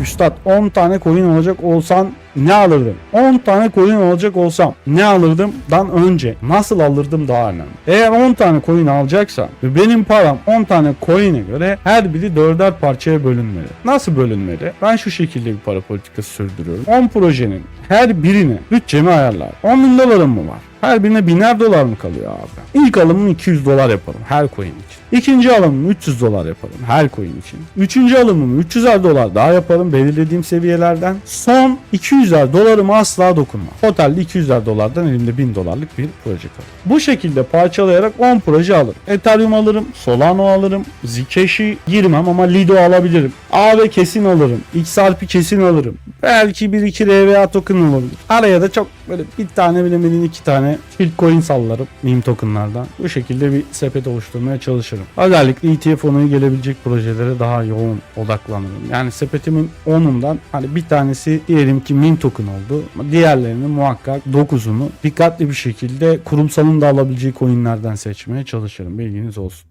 Üstad 10 tane coin olacak olsan ne alırdım? 10 tane coin olacak olsam ne alırdım? Dan önce nasıl alırdım daha önemli. Eğer 10 tane coin alacaksam ve benim param 10 tane coin'e göre her biri dörder parçaya bölünmeli. Nasıl bölünmeli? Ben şu şekilde bir para politikası sürdürüyorum. 10 projenin her birine bütçemi ayarlar. 10 bin dolarım mı var? Her birine biner dolar mı kalıyor abi? İlk alımım 200 dolar yaparım her coin için. İkinci alımım 300 dolar yaparım her coin için. Üçüncü alımımı 300'er dolar daha yaparım belirlediğim seviyelerden. Son 200'er dolarıma asla dokunmam. Totalde 200'er dolardan elimde 1000 dolarlık bir proje kalır. Bu şekilde parçalayarak 10 proje alırım. Ethereum alırım, Solano alırım, Zcash'i girmem ama Lido alabilirim. AV kesin alırım, XRP kesin alırım. Belki 1-2 RVA token olabilir. Araya da çok böyle bir tane bilemediğin iki tane shitcoin sallarım meme tokenlardan. Bu şekilde bir sepet oluşturmaya çalışırım. Özellikle ETF onayı gelebilecek projelere daha yoğun odaklanırım. Yani sepetimin 10'undan hani bir tanesi diyelim ki meme token oldu. Diğerlerini muhakkak 9'unu dikkatli bir şekilde kurumsalın da alabileceği coinlerden seçmeye çalışırım. Bilginiz olsun.